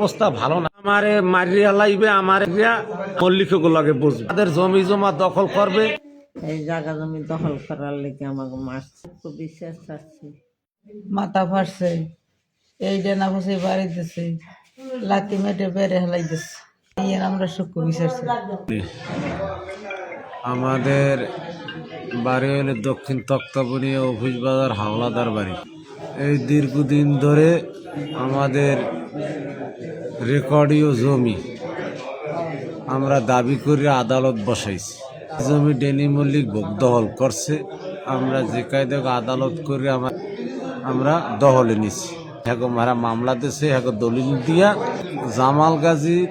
অবস্থা ভালো না। আমারে মারিয়া লাইবে আমার মল্লিক লাগে বুঝবে। তাদের জমি জমা দখল করবে। এই জায়গা জমি দখল করার লেগে আমাকে মারছে। খুব বিশ্বাস চাচ্ছি মাথা ফাটছে। এই ডেনা ফাঁসে বাড়ি দিছে। লাতি মেটে বেড়ে হেলাই আমরা সুখ বিচারছি আমাদের বাড়ি হলো দক্ষিণ তক্তাবনিয়া অফিস বাজার হাওলাদার বাড়ি। এই দীর্ঘদিন ধরে আমাদের রেকর্ডীয় জমি। আমরা দাবি করে আদালত বসাইছি। জমি ডেনি মল্লিক দখল করছে। আমরা যে কায়দা আদালত করে আমার আমরা দখলে নিছি। হ্যাঁ মারা মামলা দিছে হ্যাঁ দলিল দিয়া জামাল গাজীর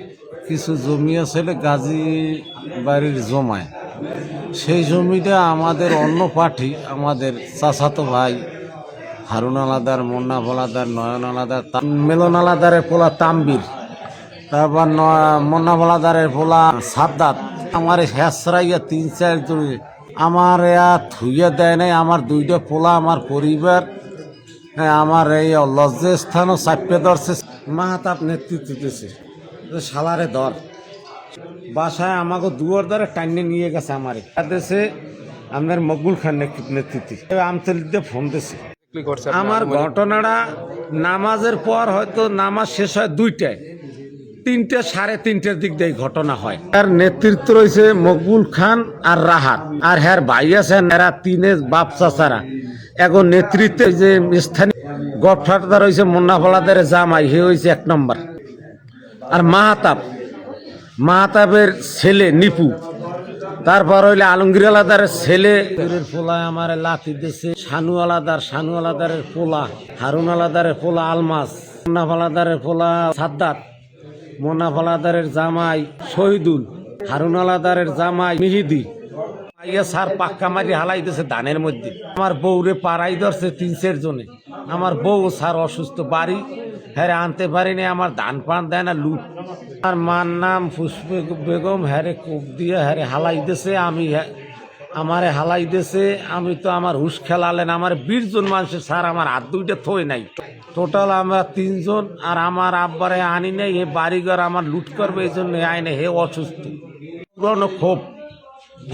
কিছু জমি আছে গাজী বাড়ির জমায়। সেই জমিটা আমাদের অন্য পার্টি আমাদের চাচাতো ভাই হারুন আলাদার, মন্না ভোলাদার, নয়ন আলাদার মিলন আলাদারের পোলা তাম্বির। তারপর ন- মন্না ভোলাদারের পোলা সাদ্দাত। আমার হেসরাইয়া তিন চার জমি আমার এয়া থুইয়া দেয় নাই আমার দুইটা পোলা আমার পরিবার। হ্যাঁ, আমার এই লজ্জা স্থানও চাপে ধরছে। মাহাতাপ নেতৃত্ব দিতেছে যে শালারে ধর। বাসায় আমাকে দুয়ার দ্বারা টাইনে নিয়ে গেছে আমারে। দেশে আমাদের মকবুল খান নেতৃ- নেতৃত্বে। আমতলিতে ফোন দিছে। আমার ঘটনাটা নামাজের পর হয়তো নামাজ শেষ হয় দুইটায়। তিনটে সাড়ে তিনটের দিক দিয়ে ঘটনা হয়। তার নেতৃত্ব রয়েছে মকবুল খান আর রাহাত। আর হ্যার ভাই আছেন, এরা তিনে বাপ চাচারা। এখন নেতৃত্বে যে স্থানীয় গডফাদার রয়েছে মুন্নাফলাদের জামাই, হে হয়েছে এক নম্বর। আর মাহাতাব, মাহাতাবের ছেলে নিপু। তারপর হইলে আলমগীর আলাদার ছেলে। পোলায় আমার লাতি দিছে। শানু আলাদার, শানু আলাদারের পোলা। হারুন আলাদারের পোলা আলমাস। মুন্নাফ আলাদারের পোলা সাদ্দাত। মোনাফ আলাদারের জামাই শহীদুল, হারুন আলাদারের জামাই মিহিদি। সার পাক্কা মারি হালাই দিছে ধানের মধ্যে। আমার বউরে পাড়াই ধরছে তিন চার জনে। আমার বউ সার অসুস্থ বাড়ি। হ্যারে আনতে পারিনি, আমার ধান পান দেয় না, লুট। আর মার নাম পুষ্পে বেগম, হ্যারে কোপ দিয়ে হ্যারে হালাই দিছে আমি হ্যা- আমারে হালাই দিছে আমি তো আমার হুশ খেলালেন আমার বিশ জন মানুষের স্যার আমার হাত দুইটা থই নাই। টোটাল আমরা তিনজন, আর আমার আব্বারে আনি নাই, এ বাড়িঘর আমার লুট করবে এই জন্য আইনে হে অসুস্থ। ক্ষোভ।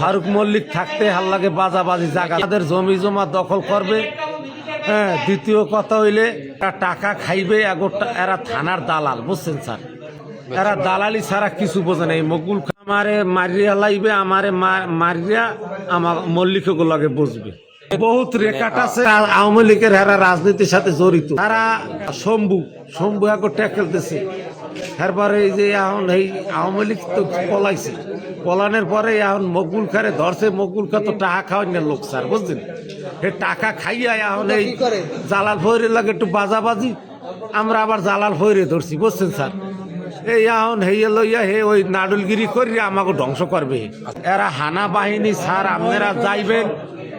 ফারুক মল্লিক থাকতে হাল্লাকে বাজাবাজি জায়গা তাদের জমি জমা দখল করবে। হ্যাঁ দ্বিতীয় কথা হইলে টাকা খাইবে এরা থানার দালাল, বুঝছেন স্যার? এরা দালালি ছাড়া কিছু বোঝে না, এই মকুল খা- আমারে মারিয়া লাইবে আমারে মারিয়া আমার মল্লিক লগে বসবে বহুত রেখাট আছে। আওয়ামী লীগের হেরা রাজনীতির সাথে জড়িত। তারা শম্ভু শম্ভু এখন ট্যাকেল দিছে তারপরে এই যে এখন এই আওয়ামী লীগ তো পলাইছে। পলানোর পরে এখন মকুল খারে ধরছে মকুল খা তো টাকা খাওয়াই না লোক স্যার বুঝলেন সে টাকা খাইয়া এখন এই জালাল ফৈরের লাগে একটু বাজাবাজি আমরা আবার জালাল ফৈরে ধরছি বুঝছেন স্যার? এই এখন হেয়ে লইয়া হে, ওই নাডুলগিরি করিয়া আমাকে ধ্বংস করবে। এরা হানা বাহিনী, স্যার, আপনারা যাইবেন,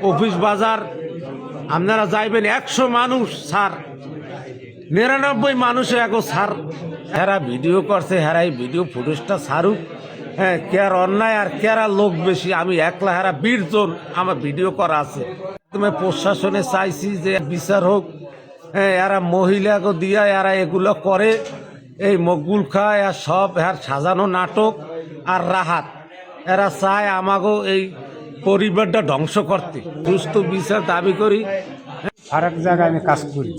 অফিস বাজার, আপনারা যাইবেন, একশো মানুষ, স্যার। নিরানব্বই মানুষ এখন স্যার। হেরা ভিডিও করছে হেরাই ভিডিও ফুটেজটা ছাড়ুক হ্যাঁ কেয়ার অন্যায় আর কেরা লোক বেশি, আমি একলা হেরা জন, আমার ভিডিও করা আছে। তুমি প্রশাসনে চাইছি যে বিচার হোক। হ্যাঁ এরা মহিলাকে দিয়া এরা এগুলো করে। এই মকবুল খায় আর সব, এর সাজানো নাটক আর রাহাত। এরা চায় আমাকেও এই পরিবারটা ধ্বংস করতে। সুস্থ বিচার দাবি করি। আর এক জায়গায় আমি কাজ করি।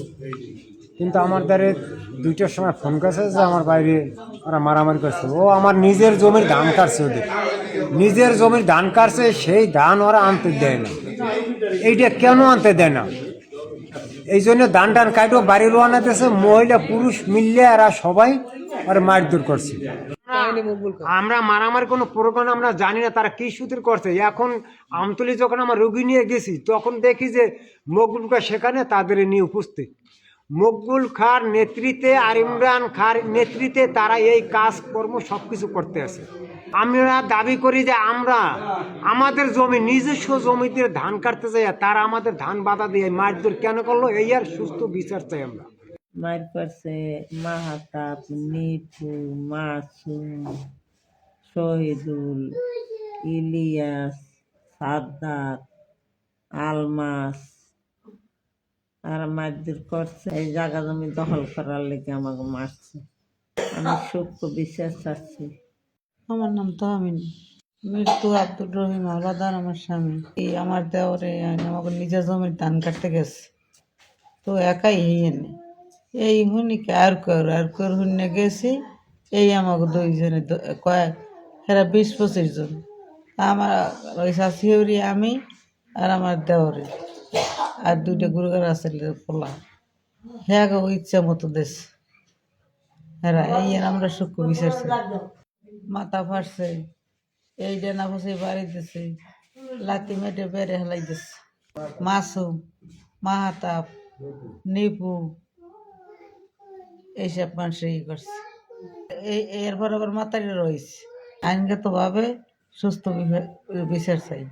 কিন্তু আমার দ্বারে দুইটার সময় ফোন করেছে যে আমার বাইরে ওরা মারামারি করছে। ও আমার নিজের জমির ধান কাটছে ওদের। নিজের জমির ধান কাটছে, সেই ধান ওরা আনতে দেয় না। এইটা কেন আনতে দেয় না? এই জন্য দান টান কাটো বাড়ি রোয়ানা দিয়েছে মহিলা, পুরুষ মিললে এরা সবাই ওরা মারধর করছে। আমরা মারামার কোনো প্রোগ্রাম আমরা জানি না, তারা কি সুতির করছে। এখন আমতলি যখন আমার রোগী নিয়ে গেছি, তখন দেখি যে মকবুলকা সেখানে তাদের নিয়ে উপস্থিত। মকবুল খার নেতৃত্বে আর ইমরান খার নেতৃত্বে তারা এই কাজকর্ম সব কিছু করতে আছে। আমরা দাবি করি যে আমরা আমাদের জমি, নিজস্ব জমিতে ধান কাটতে চাই তারা আমাদের ধান বাধা দিয়ে মারধর কেন করল? এই আর সুস্থ বিচার চাই আমরা। মার করছে মাহাতাব, নিপু, মাসুম, শহীদুল, ইলিয়াস, সাদ্দাত, আলমাস আর মারধর করছে, এই জায়গা জমি দখল করার লেগে আমাকে মারছে। আমি সূক্ষ্ম বিশ্বাস চাচ্ছি। আমার নাম তো আমিন মৃত্যু আব্দুর রহিম আলাদার আমার স্বামী। এই আমার দেওয়ারে আমাকে নিজের জমির ধান কাটতে গেছে। তো একাই এনে এই হুনিকে আর কর আর কর হুনে গেছি, এই আমাকে দুইজনে কয়েক এরা বিশ পঁচিশ জন। আমার ওই শাশিহরি আমি আর আমার দেওরে। আর দুইটা গুরুগার আছে পোলা হ্যাঁ ইচ্ছা মতো দেশ। হ্যাঁ এই আমরা সুখ বিচারছি মাথা ফাটছে। এই ডেনা ফাঁসে বাড়ি দিছে। লাতি মেটে বেড়ে হেলাই দিছে। মাসুম মাহাতাপ নিপু, এইসব মানুষ ই করছে। এই, এরপর আবার মাতারি রয়েছে। আইনগতভাবে সুস্থ বিচার চাই